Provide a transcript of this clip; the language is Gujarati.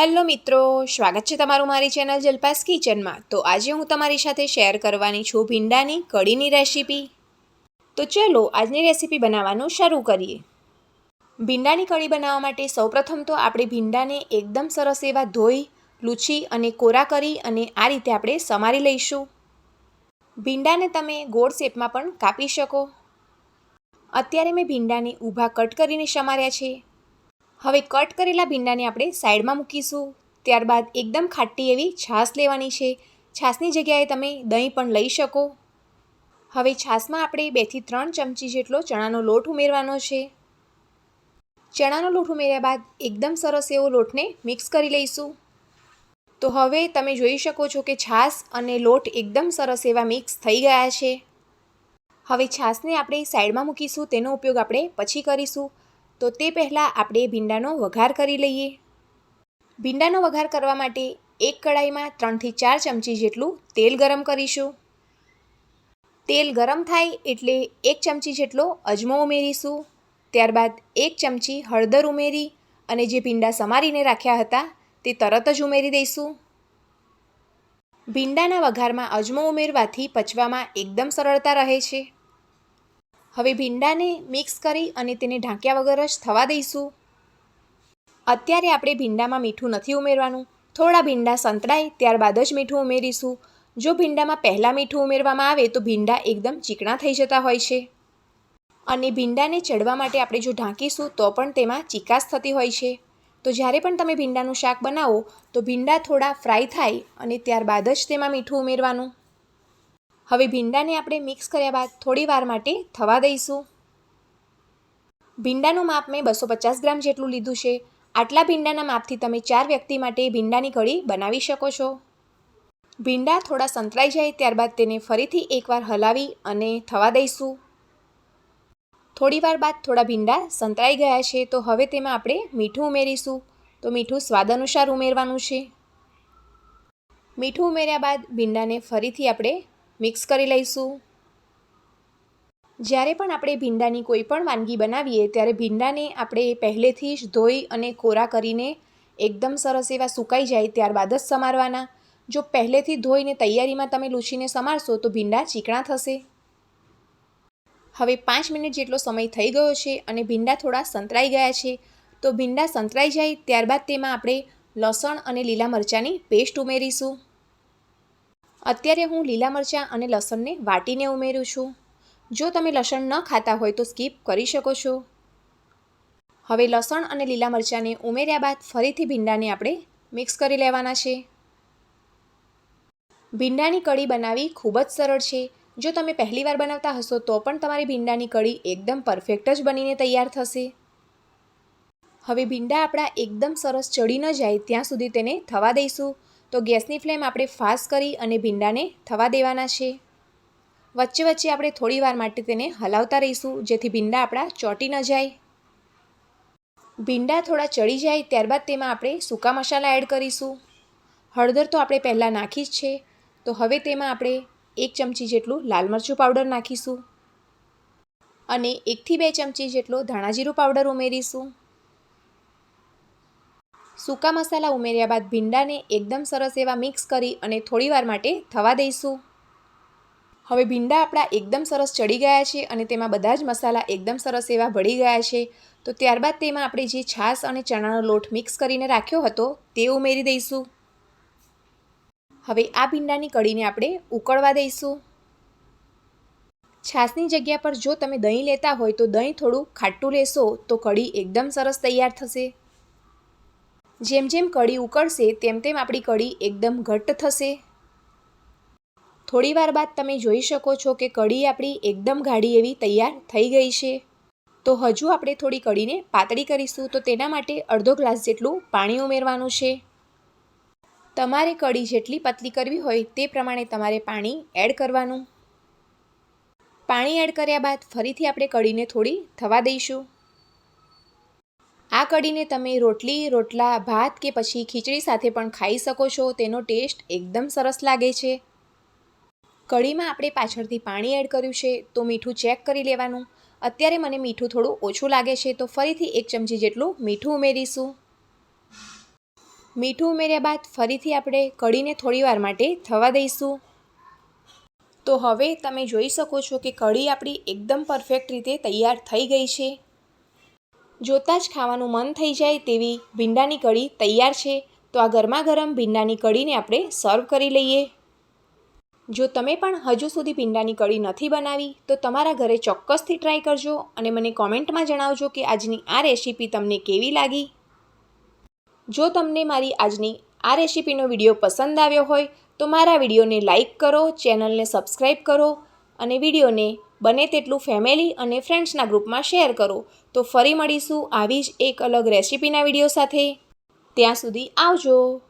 હેલો મિત્રો, સ્વાગત છે તમારું મારી ચેનલ જલપાસ કિચનમાં. તો આજે હું તમારી સાથે શેર કરવાની છું ભીંડાની કઢીની રેસીપી. તો ચલો આજની રેસીપી બનાવવાનું શરૂ કરીએ. ભીંડાની કઢી બનાવવા માટે સૌપ્રથમ તો આપણે ભીંડાને એકદમ સરસ એવા ધોઈ, લૂછી અને કોરા કરી અને આ રીતે આપણે સમારી લઈશું. ભીંડાને તમે ગોળ શેપમાં પણ કાપી શકો. અત્યારે મેં ભીંડાને ઊભા કટ કરીને સમાર્યા છે. હવે કટ કરેલા ભીંડાને આપણે સાઈડમાં મૂકીશું. ત્યારબાદ એકદમ ખાટી એવી છાશ લેવાની છે. છાશની જગ્યાએ તમે દહીં પણ લઈ શકો. હવે છાશમાં આપણે બેથી ત્રણ ચમચી જેટલો ચણાનો લોટ ઉમેરવાનો છે. ચણાનો લોટ ઉમેર્યા બાદ એકદમ સરસ એવો લોટને મિક્સ કરી લઈશું. તો હવે તમે જોઈ શકો છો કે છાશ અને લોટ એકદમ સરસ એવા મિક્સ થઈ ગયા છે. હવે છાશને આપણે સાઈડમાં મૂકીશું. તેનો ઉપયોગ આપણે પછી કરીશું. તો તે પહેલાં આપણે ભીંડાનો વઘાર કરી લઈએ. ભીંડાનો વઘાર કરવા માટે એક કડાઈમાં ત્રણથી ચાર ચમચી જેટલું તેલ ગરમ કરીશું. તેલ ગરમ થાય એટલે એક ચમચી જેટલો અજમો ઉમેરીશું. ત્યારબાદ એક ચમચી હળદર ઉમેરી અને જે ભીંડા સમારીને રાખ્યા હતા તે તરત જ ઉમેરી દઈશું. ભીંડાના વઘારમાં અજમો ઉમેરવાથી પચવામાં એકદમ સરળતા રહે છે. હવે ભીંડાને મિક્સ કરી અને તેને ઢાંક્યા વગર જ થવા દઈશું. અત્યારે આપણે ભીંડામાં મીઠું નથી ઉમેરવાનું. થોડા ભીંડા સંતળાય ત્યારબાદ જ મીઠું ઉમેરીશું. જો ભીંડામાં પહેલાં મીઠું ઉમેરવામાં આવે તો ભીંડા એકદમ ચીકણા થઈ જતા હોય છે. અને ભીંડાને ચડવા માટે આપણે જો ઢાંકીશું તો પણ તેમાં ચીકાશ થતી હોય છે. તો જ્યારે પણ તમે ભીંડાનું શાક બનાવો તો ભીંડા થોડા ફ્રાય થાય અને ત્યારબાદ જ તેમાં મીઠું ઉમેરવાનું. હવે ભીંડાને આપણે મિક્સ કર્યા બાદ થોડી વાર માટે થવા દઈશું. ભીંડાનું માપ મેં બસો પચાસ ગ્રામ જેટલું લીધું છે. આટલા ભીંડાના માપથી તમે ચાર વ્યક્તિ માટે ભીંડાની કઢી બનાવી શકો છો. ભીંડા થોડા સંતરાઈ જાય ત્યારબાદ તેને ફરીથી એકવાર હલાવી અને થવા દઈશું. થોડી વાર બાદ થોડા ભીંડા સંતરાઈ ગયા છે તો હવે તેમાં આપણે મીઠું ઉમેરીશું. તો મીઠું સ્વાદ અનુસાર ઉમેરવાનું છે. મીઠું ઉમેર્યા બાદ ભીંડાને ફરીથી આપણે મિક્સ કરી લઈશું. જ્યારે પણ આપણે ભીંડાની કોઈ પણ વાનગી બનાવીએ, ત્યારે ભીંડાને આપણે પહેલેથી જ ધોઈ અને કોરા કરીને એકદમ સરસ એવા સુકાઈ જાય ત્યારબાદ જ સમારવાના. જો પહેલેથી ધોઈને તૈયારીમાં તમે લૂછીને સમારશો, તો ભીંડા ચીકણા થશે. હવે પાંચ મિનિટ જેટલો સમય થઈ ગયો છે અને ભીંડા થોડા સંતરાઈ ગયા છે, તો ભીંડા સંતરાઈ જાય ત્યારબાદ તેમાં આપણે લસણ અને લીલા મરચાંની પેસ્ટ ઉમેરીશું. અત્યારે હું લીલા મરચાં અને લસણને વાટીને ઉમેરું છું. જો તમે લસણ ન ખાતા હોય તો સ્કીપ કરી શકો છો. હવે લસણ અને લીલા મરચાંને ઉમેર્યા બાદ ફરીથી ભીંડાને આપણે મિક્સ કરી લેવાના છે. ભીંડાની કઢી બનાવવી ખૂબ જ સરળ છે. જો તમે પહેલીવાર બનાવતા હશો તો પણ તમારી ભીંડાની કઢી એકદમ પરફેક્ટ જ બનીને તૈયાર થશે. હવે ભીંડા આપણા એકદમ સરસ ચડી ન જાય ત્યાં સુધી તેને થવા દઈશું. તો ગેસની ફ્લેમ આપણે ફાસ્ટ કરી અને ભીંડાને થવા દેવાના છે. વચ્ચે વચ્ચે આપણે થોડી વાર માટે તેને હલાવતા રહીશું, જેથી ભીંડા આપણા ચોંટી ન જાય. ભીંડા થોડા ચડી જાય, ત્યારબાદ તેમાં આપણે સૂકા મસાલા એડ કરીશું. હળદર તો આપણે પહેલાં નાખી જ છે, તો હવે તેમાં આપણે એક ચમચી જેટલું લાલ મરચું પાવડર નાખીશું. અને એકથી બે ચમચી જેટલો ધાણાજીરું પાવડર ઉમેરીશું. સૂકા મસાલા ઉમેર્યા બાદ ભીંડાને એકદમ સરસ એવા મિક્સ કરી અને થોડીવાર માટે થવા દઈશું. હવે ભીંડા આપણા એકદમ સરસ ચડી ગયા છે અને તેમાં બધા જ મસાલા એકદમ સરસ એવા ભળી ગયા છે. તો ત્યારબાદ તેમાં આપણે જે છાશ અને ચણાનો લોટ મિક્સ કરીને રાખ્યો હતો તે ઉમેરી દઈશું. હવે આ ભીંડાની કઢીને આપણે ઉકળવા દઈશું. છાશની જગ્યા પર જો તમે દહીં લેતા હોય તો દહીં થોડું ખાટું લેશો તો કઢી એકદમ સરસ તૈયાર થશે. જેમ જેમ કઢી ઉકળશે, તેમ તેમ આપણી કઢી એકદમ ઘટ્ટ થશે. થોડી વાર બાદ તમે જોઈ શકો છો કે કઢી આપણી એકદમ ગાઢી એવી તૈયાર થઈ ગઈ છે. તો હજુ આપણે થોડી કઢીને પાતળી કરીશું, તો તેના માટે અડધો ગ્લાસ જેટલું પાણી ઉમેરવાનું છે. તમારે કઢી જેટલી પતલી કરવી હોય, તે પ્રમાણે તમારે પાણી એડ કરવાનું. પાણી એડ કર્યા બાદ ફરીથી આપણે કઢીને થોડી થવા દઈશું. આ કઢીને તમે રોટલી, રોટલા, ભાત કે પછી ખીચડી સાથે પણ ખાઈ શકો છો. તેનો ટેસ્ટ એકદમ સરસ લાગે છે. કઢીમાં આપણે પાછળથી પાણી એડ કર્યું છે, તો મીઠું ચેક કરી લેવાનું. અત્યારે મને મીઠું થોડું ઓછું લાગે છે, તો ફરીથી એક ચમચી જેટલું મીઠું ઉમેરીશું. મીઠું ઉમેર્યા બાદ ફરીથી આપણે કઢીને થોડીવાર માટે થવા દઈશું. તો હવે તમે જોઈ શકો છો કે કઢી આપણી એકદમ પરફેક્ટ રીતે તૈયાર થઈ ગઈ છે. જોતાં જ ખાવાનું મન થઈ જાય તેવી ભીંડાની કઢી તૈયાર છે. તો આ ગરમા ગરમ ભીંડાની કઢીને આપણે સર્વ કરી લઈએ. જો તમે પણ હજુ સુધી ભીંડાની કઢી નથી બનાવી, તો તમારા ઘરે ચોક્કસથી ટ્રાય કરજો અને મને કોમેન્ટમાં જણાવજો કે આજની આ રેસીપી તમને કેવી લાગી. જો તમને મારી આજની આ રેસીપીનો વીડિયો પસંદ આવ્યો હોય, તો મારા વિડીયોને લાઇક કરો, ચેનલને સબસ્ક્રાઈબ કરો અને વિડીયોને બને તેટલું ફેમિલી અને ફ્રેન્ડ્સના ગ્રુપમાં શેર કરો. તો ફરી મળીશું આવી જ એક અલગ રેસીપીના વીડિયો સાથે. ત્યાં સુધી આવજો.